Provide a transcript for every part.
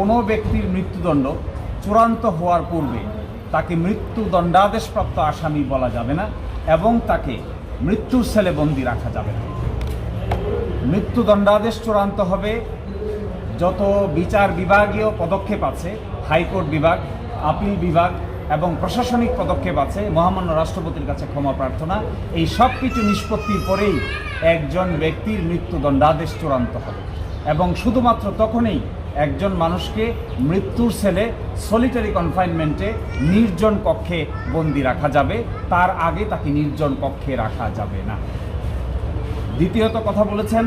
কোনো ব্যক্তির মৃত্যুদণ্ড চূড়ান্ত হওয়ার পূর্বে তাকে মৃত্যুদণ্ডাদেশপ্রাপ্ত আসামি বলা যাবে না এবং তাকে মৃত্যুর সেলে বন্দি রাখা যাবে না। মৃত্যুদণ্ডাদেশ চূড়ান্ত হবে যত বিচার বিভাগীয় পদক্ষেপ আছে, হাইকোর্ট বিভাগ, আপিল বিভাগ এবং প্রশাসনিক পদক্ষেপ আছে, মহামান্য রাষ্ট্রপতির কাছে ক্ষমা প্রার্থনা, এই সব কিছু নিষ্পত্তির পরেই একজন ব্যক্তির মৃত্যুদণ্ডাদেশ চূড়ান্ত হবে। এবং শুধুমাত্র তখনই একজন মানুষকে মৃত্যুর সেলে সলিটারি কনফাইনমেন্টে নির্জন কক্ষে বন্দি রাখা যাবে, তার আগে তাকে নির্জন কক্ষে রাখা যাবে না। দ্বিতীয়ত কথা বলেছেন,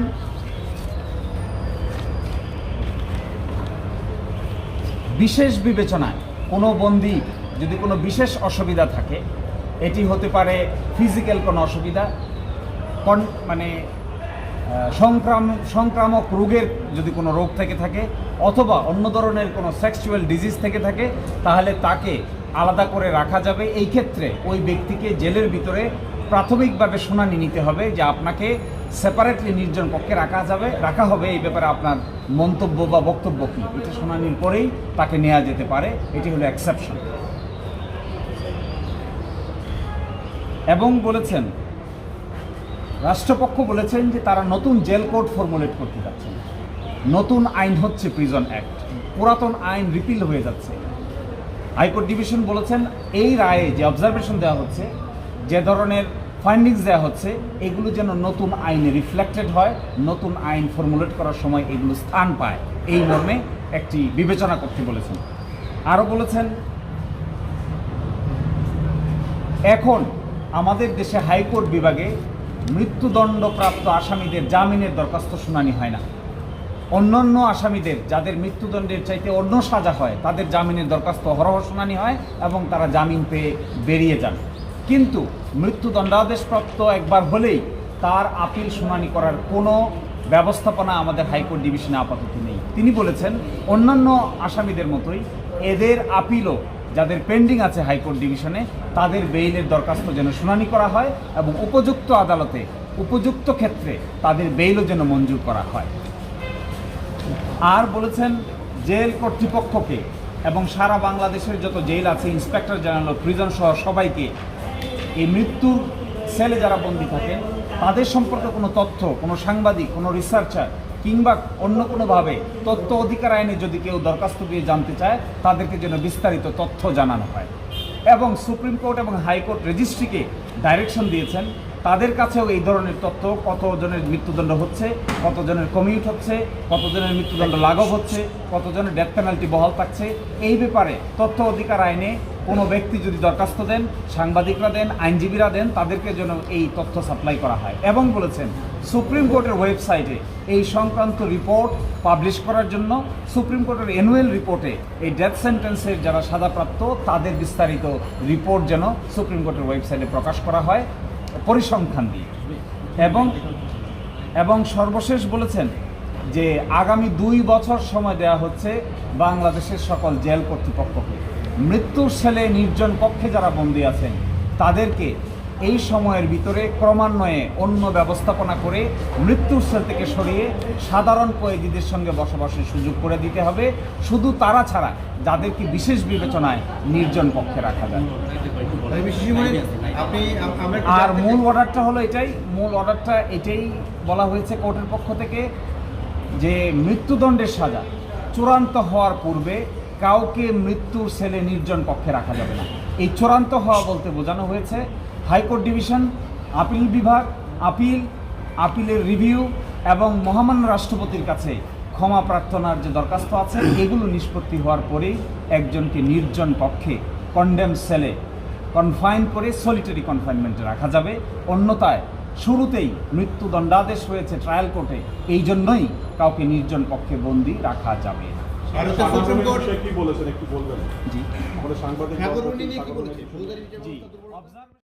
বিশেষ বিবেচনায় কোনো বন্দি, যদি কোনো বিশেষ অসুবিধা থাকে, এটি হতে পারে ফিজিক্যাল কোনো অসুবিধা মানে সংক্রাম, সংক্রামক রোগের যদি কোনো রোগ থেকে থাকে, অথবা অন্য ধরনের কোনো সেক্সুয়াল ডিজিজ থেকে থাকে, তাহলে তাকে আলাদা করে রাখা যাবে। এই ক্ষেত্রে ওই ব্যক্তিকে জেলের ভিতরে প্রাথমিকভাবে শুনানি নিতে হবে যে আপনাকে সেপারেটলি নির্জন পক্ষে রাখা যাবে, রাখা হবে। এই ব্যাপারে আপনার মন্তব্য বা বক্তব্য কী? এটা শুনানির পরেই তাকে নেওয়া যেতে পারে। এটি হলো এক্সেপশন এবং বলেছেন রাষ্ট্রপক্ষ বলেছেন যে তারা নতুন জেল কোড ফর্মুলেট করতে যাচ্ছেন নতুন আইন হচ্ছে প্রিজন অ্যাক্ট পুরাতন আইন রিপিল হয়ে যাচ্ছে। হাইকোর্ট ডিভিশন বলেছেন এই রায়ে যে অবজারভেশন দেওয়া হচ্ছে, যে ধরনের ফাইন্ডিংস দেওয়া হচ্ছে, এগুলো যেন নতুন আইনে রিফ্লেক্টেড হয়, নতুন আইন ফর্মুলেট করার সময় এগুলো স্থান পায়। এই মর্মে একটি বিবেচনা করতে বলেছেন। আরও বলেছেন, এখন আমাদের দেশে হাইকোর্ট বিভাগে মৃত্যুদণ্ডপ্রাপ্ত আসামিদের জামিনের দরখাস্ত শুনানি হয় না। অন্যান্য আসামিদের যাদের মৃত্যুদণ্ডের চাইতে অন্য সাজা হয়, তাদের জামিনের দরখাস্ত হরহ শুনানি হয় এবং তারা জামিন পেয়ে বেরিয়ে যান। কিন্তু মৃত্যুদণ্ডাদেশপ্রাপ্ত একবার হলেই তার আপিল শুনানি করার কোনো ব্যবস্থাপনা আমাদের হাইকোর্ট ডিভিশনে আপাতত নেই। তিনি বলেছেন, অন্যান্য আসামিদের মতোই এদের আপিলও যাদের পেন্ডিং আছে হাইকোর্ট ডিভিশনে তাদের বেইলের দরখাস্ত যেন শুনানি করা হয় এবং উপযুক্ত আদালতে, উপযুক্ত ক্ষেত্রে তাদের বেইলও যেন মঞ্জুর করা হয়। আর বলেছেন, জেল কর্তৃপক্ষকে এবং সারা বাংলাদেশের যত জেল আছে ইন্সপেক্টর জেনারেল প্রিজন সহ সবাইকে এই মৃত্যুর সেলে যারা বন্দী থাকেন, তাদের সম্পর্কে কোনো তথ্য, কোনো সাংবাদিক, কোনো রিসার্চার কিংবা অন্য কোনোভাবে তথ্য অধিকার আইনে যদি কেউ দরখাস্ত দিয়ে জানতে চায়, তাদেরকে যেন বিস্তারিত তথ্য জানানো হয়। এবং সুপ্রিম কোর্ট এবং হাইকোর্ট রেজিস্ট্রিকে ডাইরেকশন দিয়েছেন। তাদের কাছেও এই ধরনের তথ্য, কতজনের মৃত্যুদণ্ড হচ্ছে, কতজনের কমিউট হচ্ছে, কতজনের মৃত্যুদণ্ড লাঘব হচ্ছে, কতজনের ডেথ পেনাল্টি বহাল থাকছে, এই ব্যাপারে তথ্য অধিকার আইনে কোনো ব্যক্তি যদি দরখাস্ত দেন, সাংবাদিকরা দেন, আইনজীবীরা দেন, তাদেরকে যেন এই তথ্য সাপ্লাই করা হয়। এবং বলেছেন, সুপ্রিম কোর্টের ওয়েবসাইটে এই সংক্রান্ত রিপোর্ট পাবলিশ করার জন্য সুপ্রিম কোর্টের অ্যানুয়াল রিপোর্টে এই ডেথ সেন্টেন্সের যারা সাজাপ্রাপ্ত, তাদের বিস্তারিত রিপোর্ট যেন সুপ্রিম কোর্টের ওয়েবসাইটে প্রকাশ করা হয়। পরিসংখ্যান দিয়ে এবং এবং সর্বশেষ বলেছেন যে আগামী দুই বছর সময় দেওয়া হচ্ছে বাংলাদেশের সকল জেল কর্তৃপক্ষকে। মৃত্যুর সেলে নির্জন কক্ষে যারা বন্দী আছেন, তাদেরকে এই সময়ের ভিতরে ক্রমান্বয়ে অন্য ব্যবস্থাপনা করে মৃত্যুর সেল থেকে সরিয়ে সাধারণ কয়েদিদের সঙ্গে বসবাসের সুযোগ করে দিতে হবে। শুধু তারা ছাড়া, যাদেরকে বিশেষ বিবেচনায় নির্জন কক্ষে রাখা যায়। আর মূল অর্ডারটা হলো এটাই মূল অর্ডারটা এটাই বলা হয়েছে কোর্টের পক্ষ থেকে যে মৃত্যুদণ্ডের সাজা চূড়ান্ত হওয়ার পূর্বে কাউকে মৃত্যুর সেলে নির্জন কক্ষে রাখা যাবে না। এই চূড়ান্ত হওয়া বলতে বোঝানো হয়েছে হাইকোর্ট ডিভিশন আপিল বিভাগ আপিল আপিলের রিভিউ এবং মহামান্য রাষ্ট্রপতির কাছে ক্ষমা প্রার্থনার যে দরখাস্ত আছে এগুলো নিষ্পত্তি হওয়ার পরেই একজনকে নির্জন কক্ষে কন্ডেম সেলে কনফাইন করে সলিটারি কনফাইনমেন্টে রাখা যাবে। অন্যতায় শুরুতেই মৃত্যুদণ্ডাদেশ হয়েছে ট্রায়াল কোর্টে এই জন্যই কাউকে নির্জন পক্ষে বন্দি রাখা যাবে না। ভারতের সুপ্রিম কোর্ট সে কি বলেছেন একটু বলবেন? জি। সাংবাদিক